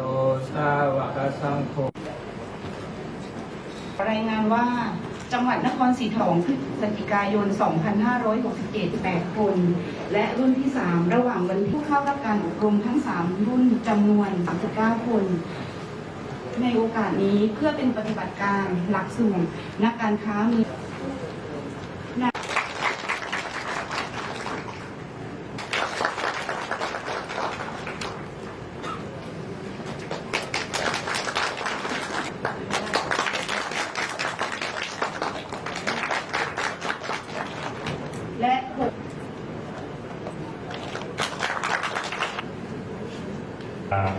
โตสาวกสังโฆรายงานว่าจังหวัดนครศรีธรรมพฤศจิกายน 2567 8 คน และรุ่นที่ 3 ระหว่างวันที่เข้ารับการอบรมทั้ง 3 รุ่นจำนวน 39 คน ในโอกาสนี้เพื่อเป็นปฏิบัติการหลักสูตรนักการค้ามี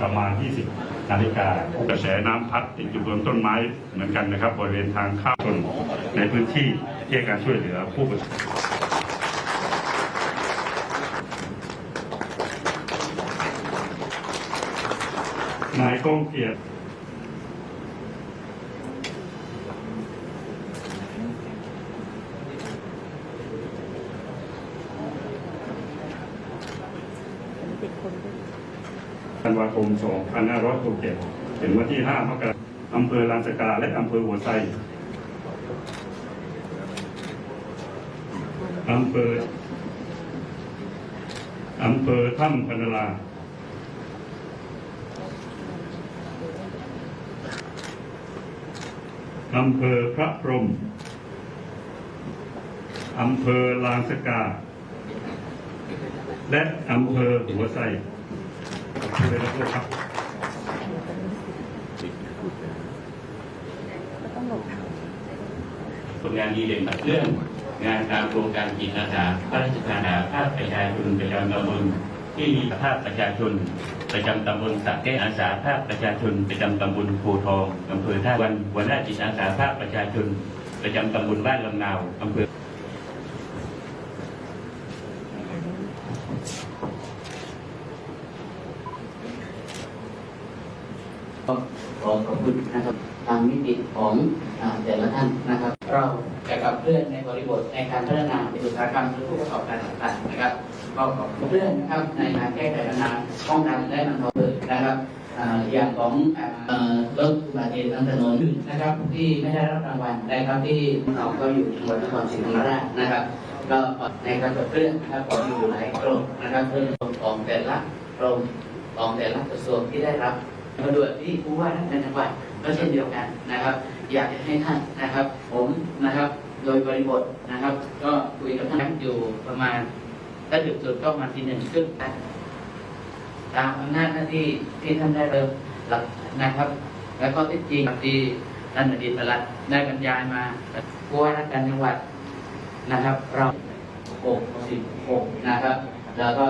ประมาณ 20 นาฬิกากระแสน้ำพัดติดอยู่บนต้นไม้เหมือนกันนะครับบริเวณทางเข้าชนในพื้นที่ที่ให้การช่วยเหลือผู้ประสบนายก้องเกียรติดคนด้วย ธันวาคม 2567 ถึงวันที่ 5 มกราคมอำเภอลานสกา และอำเภอหัวไซอำเภออำเภอถ้ำพนลาอำเภอพระพรม อำเภอลานสกา และอำเภอหัวไซ เลยนะครับผลงานดีเด่นกับเรื่อง งานตามโครงการจิตอาสาพระราชทานหาภาพประชาชนประจำตำบลที่มีภาพประชาชน ประจำตำบลสักแก้อาสาภาพประชาชน ประจำตำบลโพทองอำเภอท่าวันหัวหน้าจิตอาสาภาพประชาชน ประจำตำบลบ้านลำนาวอำเภอ ก็ขอขอบคุณนะครับทางมิติของแต่ละท่านนะครับ เราจะกับเพื่อนในบริบทในการพัฒนาอุตสาหกรรมหรือผู้ประกอบการต่างๆนะครับก็ขอบคุณเพื่อนนะครับในการแก้ไขปัญหาป้องกันและบรรเทาเพลิงนะครับอย่างของรถอุบัติเหตุทางถนนนะครับ ที่ไม่ได้รับรางวัลนะครับที่เราก็อยู่จังหวัดนครศรีธรรมราชนะครับ ก็ในการขับเคลื่อนนะครับก็มีอยู่หลายกรมนะครับเรื่องของแต่ละกรมของแต่ละกระทรวงที่ได้รับ มาดูที่ผู้ว่าราชการจังหวัดก็เช่นเดียวกันนะครับ อยากจะให้ท่านนะครับ ผมนะครับ โดยบริบทนะครับ ก็คุยกับท่านอยู่ประมาณถ้าถึงสุดก็มาทีหนึ่งครึ่งนะตามอำนาจหน้าที่ที่ท่านได้เริ่มหลักนะครับ แล้วก็ที่จริงที่ท่านอดีตประหลัดได้บรรยายมาผู้ว่าราชการจังหวัดนะครับ เราหกสิบหกนะครับ แล้วก็